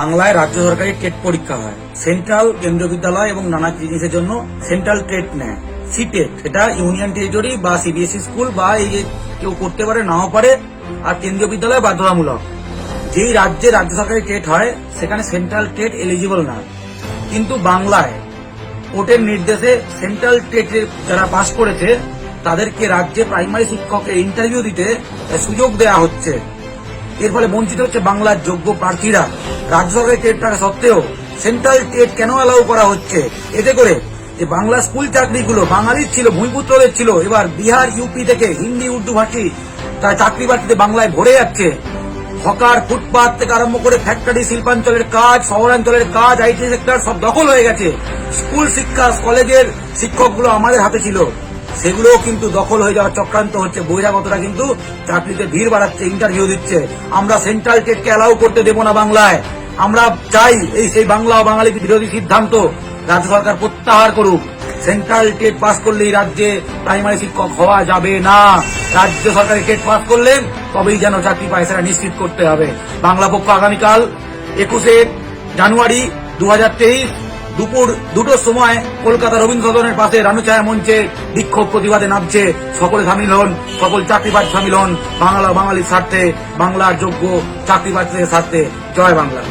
বাংলায় রাজ্য সরকারি টেট পরীক্ষা হয়। সেন্ট্রাল কেন্দ্রীয় বিদ্যালয় এবং নানা জিনিসের জন্য সেন্ট্রাল টেট নেয়। সিটেট, এটা ইউনিয়ন টেরিটরি বা সিবিএসই স্কুল বা এই যে কেউ করতে পারে, নাও পারে, আর কেন্দ্রীয় বিদ্যালয় বাধ্যতামূলক। যেই রাজ্যে রাজ্য সরকারি টেট হয়, সেখানে সেন্ট্রাল টেট এলিজিবল না। কিন্তু বাংলায় কোর্টের নির্দেশে সেন্ট্রাল টেটে যারা পাশ করেছে, তাদেরকে রাজ্যে প্রাইমারি শিক্ষকের ইন্টারভিউ দিতে সুযোগ দেওয়া হচ্ছে। এর ফলে বঞ্চিত হচ্ছে বাংলার যোগ্য প্রার্থীরা। রাজ্য সরকারের টেট থাকা সত্ত্বেও সেন্ট্রাল টেট কেন অ্যালাউ করা হচ্ছে? এতে করে যে বাংলা স্কুল চাকরিগুলো বাঙালির ছিল, ভূমিপুত্রদের ছিল, এবার বিহার ইউপি থেকে হিন্দি, উর্দু, ভাষী তার চাকরি বাকরিতে বাংলায় ভরে যাচ্ছে। হকার ফুটপাথ থেকে আরম্ভ করে ফ্যাক্টরি শিল্পাঞ্চলের কাজ, শহরাঞ্চলের কাজ আইটি সেক্টর সব দখল হয়ে গেছে। স্কুল শিক্ষা, কলেজের শিক্ষকগুলো আমাদের হাতে ছিল। সেগুলোও কিন্তু দখল হয়ে যাওয়ার চক্রান্ত হচ্ছে। বহিরাগতরা কিন্তু চাকরিতে ভিড় বাড়াচ্ছে ইন্টারভিউ দিচ্ছে। আমরা সেন্ট্রাল টেটকে অ্যালাউ করতে দেব না বাংলায়। আমরা চাই এই সেই বাংলা ও বাঙালি বিরোধী সিদ্ধান্ত রাজ্য সরকার প্রত্যাহার করুক। সেন্ট্রাল টেট পাস করলেই রাজ্যে প্রাইমারি শিক্ষক হওয়া যাবে না। রাজ্য সরকারি টেট পাস করলে তবেই যেন চাকরি পায় সেটা নিশ্চিত করতে হবে। বাংলা পক্ষ আগামীকাল একুশে জানুয়ারি দু হাজার তেইশ দুপুর দুটোর সময় কলকাতা রবীন্দ্র সদনের পাশে রানুচায়া মঞ্চে বিক্ষোভ প্রতিবাদে নামছে সকলে সামিল হন সকল চাকরি প্রার্থী সামিল হন বাংলা বাঙালির স্বার্থে, বাংলার যোগ্য চাকরি প্রার্থীদের স্বার্থে। জয় বাংলা।